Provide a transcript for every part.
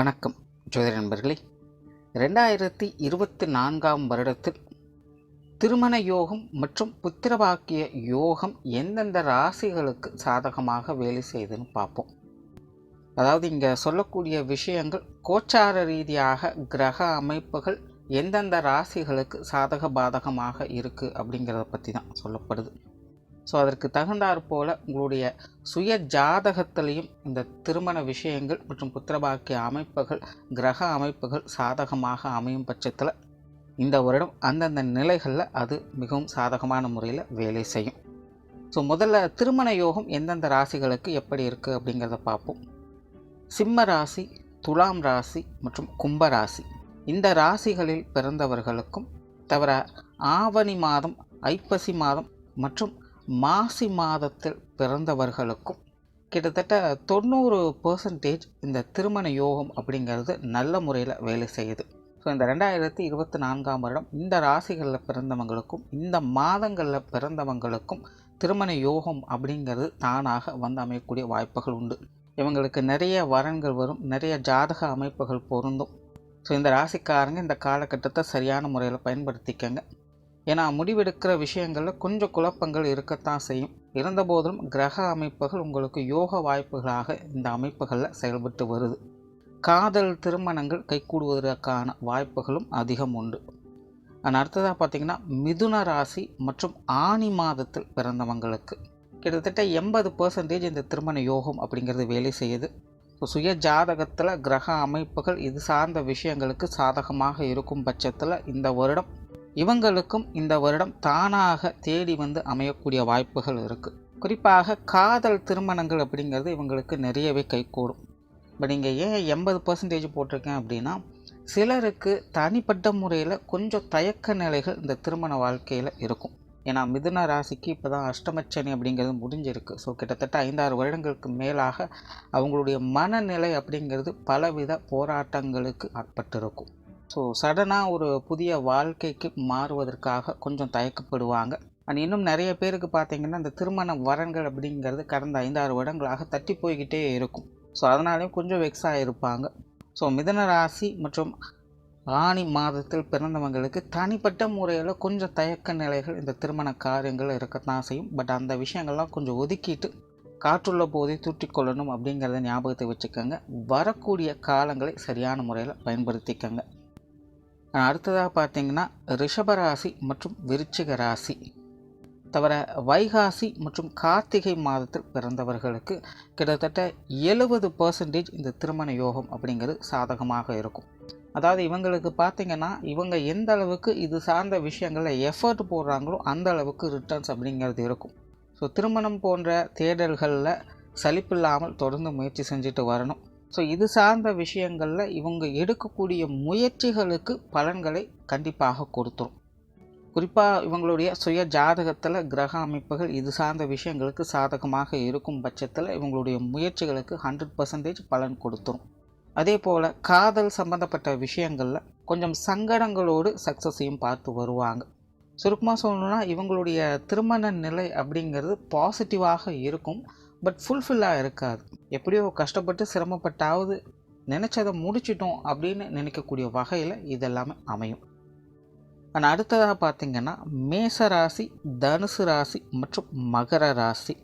வணக்கம். ஜோதிட நண்பர்களே ரெண்டாயிரத்தி இருபத்தி நான்காம் வருடத்தில் திருமண யோகம் மற்றும் புத்திரபாக்கிய யோகம் எந்தெந்த ராசிகளுக்கு சாதகமாக வேலை செய்யுதுன்னு பார்ப்போம். அதாவது இங்கே சொல்லக்கூடிய விஷயங்கள் கோச்சார ரீதியாக கிரக அமைப்புகள் எந்தெந்த ராசிகளுக்கு சாதக பாதகமாக இருக்குது அப்படிங்கிறத பற்றி தான் சொல்லப்படுது. ஸோ அதற்கு தகுந்தாற் போல் உங்களுடைய சுய ஜாதகத்திலையும் இந்த திருமண விஷயங்கள் மற்றும் புத்திரபாக்கிய அமைப்புகள் கிரக அமைப்புகள் சாதகமாக அமையும் பட்சத்தில் இந்த வருடம் அந்தந்த நிலைகளில் அது மிகவும் சாதகமான முறையில் வேலை செய்யும். ஸோ முதல்ல திருமண யோகம் எந்தெந்த ராசிகளுக்கு எப்படி இருக்குது அப்படிங்கிறத பார்ப்போம் சிம்ம ராசி துலாம் ராசி மற்றும் கும்ப ராசி. இந்த ராசிகளில் பிறந்தவர்களுக்கும் தவிர ஆவணி மாதம் ஐப்பசி மாதம் மற்றும் மாசி மாதத்தில் பிறந்தவர்களுக்கும் கிட்டத்தட்ட தொண்ணூறு பர்சன்டேஜ் இந்த திருமண யோகம் அப்படிங்கிறது நல்ல முறையில் வேலை செய்யுது. ஸோ இந்த ரெண்டாயிரத்தி இருபத்தி நான்காம் வருடம் இந்த ராசிகளில் பிறந்தவங்களுக்கும் இந்த மாதங்களில் பிறந்தவங்களுக்கும் திருமண யோகம் அப்படிங்கிறது தானாக வந்து அமையக்கூடிய வாய்ப்புகள் உண்டு. இவங்களுக்கு நிறைய வரன்கள் வரும் நிறைய ஜாதக அமைப்புகள் பொருந்தும். ஸோ இந்த ராசிக்காரங்க இந்த காலகட்டத்தை சரியான முறையில் பயன்படுத்திக்கங்க. ஏன்னா முடிவெடுக்கிற விஷயங்களில் கொஞ்சம் குழப்பங்கள் இருக்கத்தான் செய்யும். இருந்தபோதிலும் கிரக அமைப்புகள் உங்களுக்கு யோக வாய்ப்புகளாக இந்த அமைப்புகளில் செயல்பட்டு வருது. காதல் திருமணங்கள் கைகூடுவதற்கான வாய்ப்புகளும் அதிகம் உண்டு. ஆனால் அடுத்ததாக பார்த்தீங்கன்னா மிதுன ராசி மற்றும் ஆணி மாதத்தில் பிறந்தவங்களுக்கு கிட்டத்தட்ட எண்பது பர்சன்டேஜ் இந்த திருமண யோகம் அப்படிங்கிறது வேலை செய்யுது. ஸோ சுய ஜாதகத்தில் கிரக அமைப்புகள் இது சார்ந்த விஷயங்களுக்கு சாதகமாக இருக்கும் பட்சத்தில் இந்த வருடம் இவங்களுக்கும் இந்த வருடம் தானாக தேடி வந்து அமையக்கூடிய வாய்ப்புகள் இருக்குது குறிப்பாக காதல் திருமணங்கள் அப்படிங்கிறது இவங்களுக்கு நிறையவே கைகூடும். பட் இங்கே ஏன் எண்பது பர்சன்டேஜ் போட்டிருக்கேன் அப்படின்னா சிலருக்கு தனிப்பட்ட முறையில் கொஞ்சம் தயக்க நிலைகள் இந்த திருமண வாழ்க்கையில் இருக்கும். ஏன்னா மிதுன ராசிக்கு இப்போ தான் அஷ்டமச்சனி அப்படிங்கிறது முடிஞ்சிருக்கு. ஸோ கிட்டத்தட்ட ஐந்தாறு வருடங்களுக்கு மேலாக அவங்களுடைய மனநிலை அப்படிங்கிறது பலவித போராட்டங்களுக்கு ஆட்பட்டிருக்கும். ஸோ சடனாக ஒரு புதிய வாழ்க்கைக்கு மாறுவதற்காக கொஞ்சம் தயக்கப்படுவாங்க. அண்ட் இன்னும் நிறைய பேருக்கு பார்த்தீங்கன்னா இந்த திருமண வரன்கள் அப்படிங்கிறது கடந்த ஐந்தாறு வருடங்களாக தட்டி போய்கிட்டே இருக்கும். ஸோ அதனாலேயும் கொஞ்சம் வெக்ஸாக இருப்பாங்க ஸோ மிதன ராசி மற்றும் ஆணி மாதத்தில் பிறந்தவங்களுக்கு தனிப்பட்ட முறையில் கொஞ்சம் தயக்க நிலைகள் இந்த திருமண காரியங்கள் இருக்கத்தான் செய்யும். பட் அந்த விஷயங்கள்லாம் கொஞ்சம் ஒதுக்கிட்டு காற்றுள்ள போதே தூட்டிக்கொள்ளணும் அப்படிங்கிறத ஞாபகத்தை வச்சுக்கோங்க. வரக்கூடிய காலங்களை சரியான முறையில் பயன்படுத்திக்கோங்க. அடுத்ததாக பார்த்தீங்கன்னா ரிஷபராசி மற்றும் விருச்சிக ராசி. தவிர வைகாசி மற்றும் கார்த்திகை மாதத்தில் பிறந்தவர்களுக்கு கிட்டத்தட்ட எழுபது பர்சன்டேஜ் இந்த திருமண யோகம் அப்படிங்கிறது சாதகமாக இருக்கும். அதாவது இவங்களுக்கு பார்த்திங்கன்னா இவங்க எந்த அளவுக்கு இது சார்ந்த விஷயங்களில் எஃபர்ட் போடுறாங்களோ அந்த அளவுக்கு ரிட்டர்ன்ஸ் அப்படிங்கிறது இருக்கும். ஸோ திருமணம் போன்ற தேடல்களில் சலிப்பில்லாமல் தொடர்ந்து முயற்சி செஞ்சுட்டு வரணும். ஸோ இது சார்ந்த விஷயங்களில் இவங்க எடுக்கக்கூடிய முயற்சிகளுக்கு பலன்களை கண்டிப்பாக கொடுத்துரும். குறிப்பாக இவங்களுடைய சுய ஜாதகத்தில் கிரக அமைப்புகள் இது சார்ந்த விஷயங்களுக்கு சாதகமாக இருக்கும் பட்சத்தில் இவங்களுடைய முயற்சிகளுக்கு ஹண்ட்ரட் பர்சன்டேஜ் பலன் கொடுத்துரும். அதே போல் காதல் சம்மந்தப்பட்ட விஷயங்களில் கொஞ்சம் சங்கடங்களோடு சக்ஸஸையும் பார்த்து வருவாங்க. சுருக்கமாக சொல்லணும்னா இவங்களுடைய திருமண நிலை அப்படிங்கிறது பாசிட்டிவாக இருக்கும். பட் ஃபுல்ஃபில்லாக இருக்காது. எப்படியோ கஷ்டப்பட்டு சிரமப்பட்டாவது நினச்சதை முடிச்சிட்டோம் அப்படின்னு நினைக்கக்கூடிய வகையில் இதெல்லாமே அமையும். ஆனால் அடுத்ததாக பார்த்திங்கன்னா மேச ராசி தனுசு ராசி மற்றும் மகர ராசி.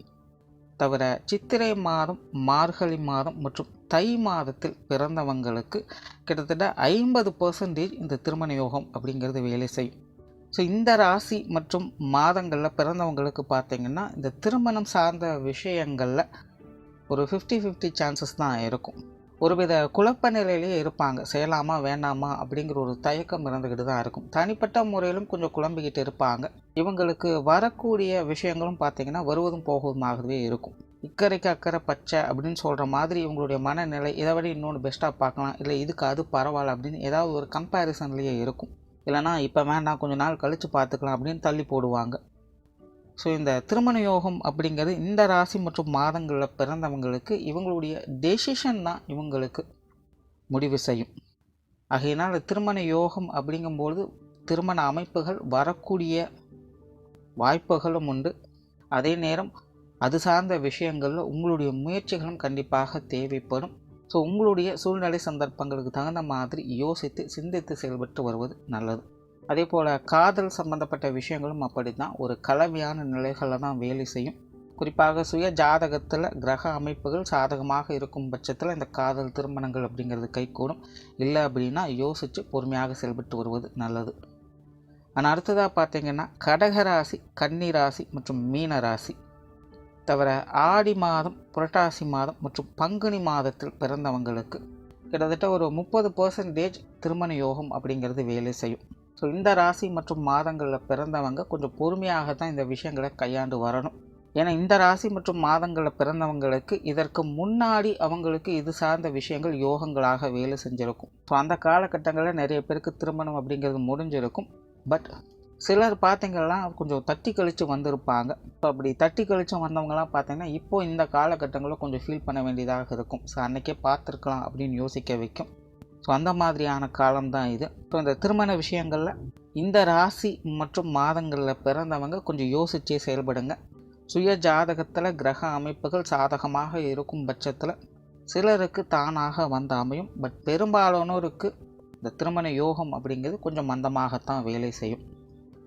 தவிர சித்திரை மாதம் மார்கழி மாதம் மற்றும் தை மாதத்தில் பிறந்தவங்களுக்கு கிட்டத்தட்ட ஐம்பது பர்சன்டேஜ் இந்த திருமண யோகம் அப்படிங்கிறது வேலை செய்யும். ஸோ இந்த ராசி மற்றும் மாதங்களில் பிறந்தவங்களுக்கு பார்த்திங்கன்னா இந்த திருமணம் சார்ந்த விஷயங்களில் ஒரு ஃபிஃப்டி ஃபிஃப்டி சான்சஸ் தான் இருக்கும். ஒருவித குழப்ப நிலையிலேயே இருப்பாங்க. செய்யலாமா வேண்டாமா அப்படிங்கிற ஒரு தயக்கம் இருந்துக்கிட்டு தான் இருக்கும். தனிப்பட்ட முறையிலும் கொஞ்சம் குழம்பிக்கிட்டு இருப்பாங்க. இவங்களுக்கு வரக்கூடிய விஷயங்களும் பார்த்திங்கன்னா வருவதும் போகுவதுமாகவே இருக்கும். இக்கரைக்கு அக்கறை பச்சை அப்படின்னு சொல்கிற மாதிரி இவங்களுடைய மனநிலை இதை விட இன்னொன்று பெஸ்ட்டாக பார்க்கலாம். இல்லை இதுக்கு அது பரவாயில்ல அப்படின்னு ஏதாவது ஒரு கம்பேரிசன்லேயே இருக்கும். இல்லைனா இப்போ வேண்டாம் கொஞ்ச நாள் கழித்து பார்த்துக்கலாம் அப்படின்னு தள்ளி போடுவாங்க. ஸோ இந்த திருமண யோகம் அப்படிங்கிறது இந்த ராசி மற்றும் மாதங்களில் பிறந்தவங்களுக்கு இவங்களுடைய டெசிஷன் தான் இவங்களுக்கு முடிவு செய்யும். ஆகையினால் திருமண யோகம் அப்படிங்கும்பொழுது திருமண அமைப்புகள் வரக்கூடிய வாய்ப்புகளும் உண்டு. அதே நேரம் அது சார்ந்த விஷயங்களில் உங்களுடைய முயற்சிகளும் கண்டிப்பாக தேவைப்படும். ஸோ உங்களுடைய சூழ்நிலை சந்தர்ப்பங்களுக்கு தகுந்த மாதிரி யோசித்து சிந்தித்து செயல்பட்டு வருவது நல்லது. அதே போல் காதல் சம்பந்தப்பட்ட விஷயங்களும் அப்படி தான் ஒரு கலவையான நிலைகளில் தான் வேலை செய்யும். குறிப்பாக சுய ஜாதகத்தில் கிரக அமைப்புகள் சாதகமாக இருக்கும் பட்சத்தில் இந்த காதல் திருமணங்கள் அப்படிங்கிறது கைகூடும். இல்லை அப்படின்னா யோசித்து பொறுமையாக செயல்பட்டு வருவது நல்லது. ஆனால் அடுத்ததாக பார்த்தீங்கன்னா கடகராசி கன்னிராசி மற்றும் மீன ராசி தவிர ஆடி மாதம் புரட்டாசி மாதம் மற்றும் பங்குனி மாதத்தில் பிறந்தவங்களுக்கு கிட்டத்தட்ட ஒரு முப்பது பர்சன்டேஜ் திருமண யோகம் அப்படிங்கிறது வேலை செய்யும். ஸோ இந்த ராசி மற்றும் மாதங்களில் பிறந்தவங்க கொஞ்சம் பொறுமையாக தான் இந்த விஷயங்களை கையாண்டு வரணும். ஏன்னா இந்த ராசி மற்றும் மாதங்களில் பிறந்தவங்களுக்கு இதற்கு முன்னாடி அவங்களுக்கு இது சார்ந்த விஷயங்கள் யோகங்களாக வேலை செஞ்சுருக்கும். ஸோ அந்த காலகட்டங்களில் நிறைய பேருக்கு திருமணம் அப்படிங்கிறது முடிஞ்சிருக்கும். பட் சிலர் பார்த்தீங்கன்னா கொஞ்சம் தட்டி கழித்து வந்திருப்பாங்க. இப்போ அப்படி தட்டி கழித்து வந்தவங்கலாம் பார்த்தீங்கன்னா இப்போ இந்த காலகட்டங்களில் கொஞ்சம் ஃபீல் பண்ண வேண்டியதாக இருக்கும். ஸோ அன்றைக்கே பார்த்துருக்கலாம் அப்படின்னு யோசிக்க வைக்கும். ஸோ அந்த மாதிரியான காலம்தான் இது. ஸோ இந்த திருமண விஷயங்களில் இந்த ராசி மற்றும் மாதங்களில் பிறந்தவங்க கொஞ்சம் யோசிச்சே செயல்படுங்க. சுய ஜாதகத்தில் கிரக அமைப்புகள் சாதகமாக இருக்கும் பட்சத்தில் சிலருக்கு தானாக வந்து அமையும். பட் பெரும்பாலானோருக்கு இந்த திருமண யோகம் அப்படிங்கிறது கொஞ்சம் மந்தமாகத்தான் வேலை செய்யும்.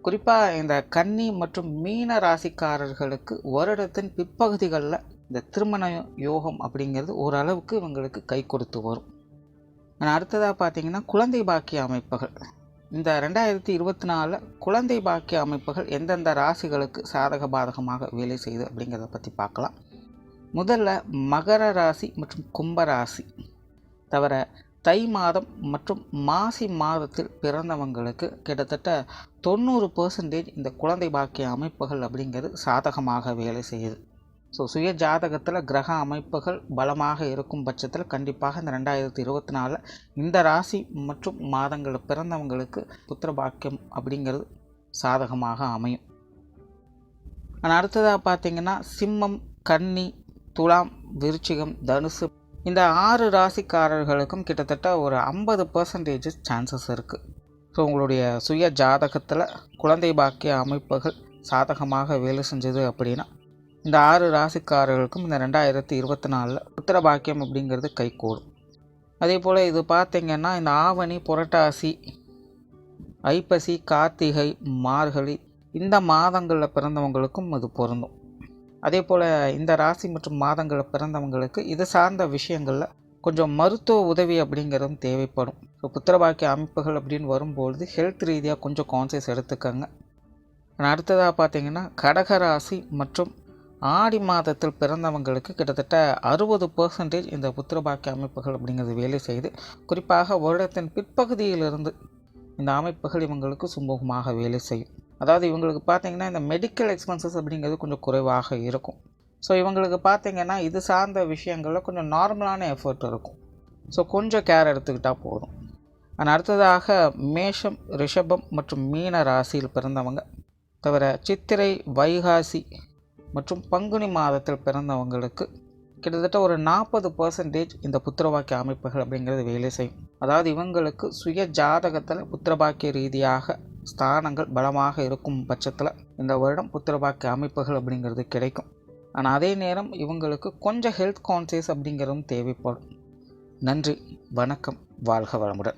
குறிப்பாக இந்த கன்னி மற்றும் மீன ராசிக்காரர்களுக்கு வருடத்தின் பிற்பகுதிகளில் இந்த திருமண யோகம் அப்படிங்கிறது ஓரளவுக்கு இவங்களுக்கு கை கொடுத்து வரும். ஆனால் அடுத்ததாக பார்த்தீங்கன்னா குழந்தை பாக்கிய அமைப்புகள். இந்த ரெண்டாயிரத்தி இருபத்தி நாலில் குழந்தை பாக்கிய அமைப்புகள் எந்தெந்த ராசிகளுக்கு சாதக பாதகமாக வேலை செய்யுது அப்படிங்கிறத பற்றி பார்க்கலாம். முதல்ல மகர ராசி மற்றும் கும்ப ராசி. தவிர தை மாதம் மற்றும் மாசி மாதத்தில் பிறந்தவங்களுக்கு கிட்டத்தட்ட தொண்ணூறு பர்சன்டேஜ் இந்த குழந்தை பாக்கிய அமைப்புகள் அப்படிங்கிறது சாதகமாக வேலை செய்யுது. ஸோ சுய ஜாதகத்தில் கிரக அமைப்புகள் பலமாக இருக்கும் பட்சத்தில் கண்டிப்பாக இந்த ரெண்டாயிரத்தி இருபத்தி நாலில் இந்த ராசி மற்றும் மாதங்களில் பிறந்தவங்களுக்கு புத்திர பாக்கியம் அப்படிங்கிறது சாதகமாக அமையும். ஆனால் அடுத்ததாக பார்த்தீங்கன்னா சிம்மம் கன்னி துலாம் விருச்சிகம் தனுசு இந்த ஆறு ராசிக்காரர்களுக்கும் கிட்டத்தட்ட ஒரு ஐம்பது பர்சன்டேஜ் சான்சஸ் இருக்குது ஸோ உங்களுடைய சுய ஜாதகத்தில் குழந்தை பாக்கிய அமைப்புகள் சாதகமாக வேலை செஞ்சது அப்படின்னா இந்த ஆறு ராசிக்காரர்களுக்கும் இந்த ரெண்டாயிரத்தி இருபத்தி நாலில் உத்தர பாக்கியம் அப்படிங்கிறது கைகூடும். அதே போல் இது பார்த்திங்கன்னா இந்த ஆவணி புரட்டாசி ஐப்பசி கார்த்திகை மார்கழி இந்த மாதங்களில் பிறந்தவங்களுக்கும் அது பொருந்தும். அதே போல் இந்த ராசி மற்றும் மாதங்களில் பிறந்தவங்களுக்கு இது சார்ந்த விஷயங்களில் கொஞ்சம் மருத்துவ உதவி அப்படிங்கிறதும் தேவைப்படும். ஸோ புத்திரபாக்கிய அமைப்புகள் அப்படின்னு வரும்பொழுது ஹெல்த் ரீதியாக கொஞ்சம் கான்சியஸ் எடுத்துக்கோங்க. அடுத்ததாக பார்த்தீங்கன்னா கடகராசி மற்றும் ஆடி மாதத்தில் பிறந்தவங்களுக்கு கிட்டத்தட்ட அறுபது பர்சன்டேஜ் இந்த புத்திரபாக்கிய அமைப்புகள் அப்படிங்கிறது வேலை செய்து குறிப்பாக வருடத்தின் பிற்பகுதியிலிருந்து இந்த அமைப்புகள் இவங்களுக்கு சுமூகமாக வேலை செய்யும். அதாவது இவங்களுக்கு பார்த்திங்கன்னா இந்த மெடிக்கல் எக்ஸ்பென்சஸ் அப்படிங்கிறது கொஞ்சம் குறைவாக இருக்கும். ஸோ இவங்களுக்கு பார்த்திங்கன்னா இது சார்ந்த விஷயங்களில் கொஞ்சம் நார்மலான எஃபர்ட் இருக்கும். ஸோ கொஞ்சம் கேர் எடுத்துக்கிட்டால் போதும். ஆனால் அடுத்ததாக மேஷம் ரிஷபம் மற்றும் மீன ராசியில் பிறந்தவங்க தவிர சித்திரை வைகாசி மற்றும் பங்குனி மாதத்தில் பிறந்தவங்களுக்கு கிட்டத்தட்ட ஒரு நாற்பது பர்சன்டேஜ் இந்த புத்திரவாக்கிய அமைப்புகள் அப்படிங்கிறது வேலை செய்யும். அதாவது இவங்களுக்கு சுய ஜாதகத்தில் புத்திரபாக்கிய ரீதியாக ஸ்தானங்கள் பலமாக இருக்கும் பட்சத்தில் இந்த வருடம் புத்திரபாக்கிய அமைப்புகள் அப்படிங்கிறது கிடைக்கும். ஆனால் அதே நேரம் இவங்களுக்கு கொஞ்சம் ஹெல்த் கான்சியஸ் அப்படிங்கிறதும் தேவைப்படும். நன்றி வணக்கம் வாழ்க வளமுடன்.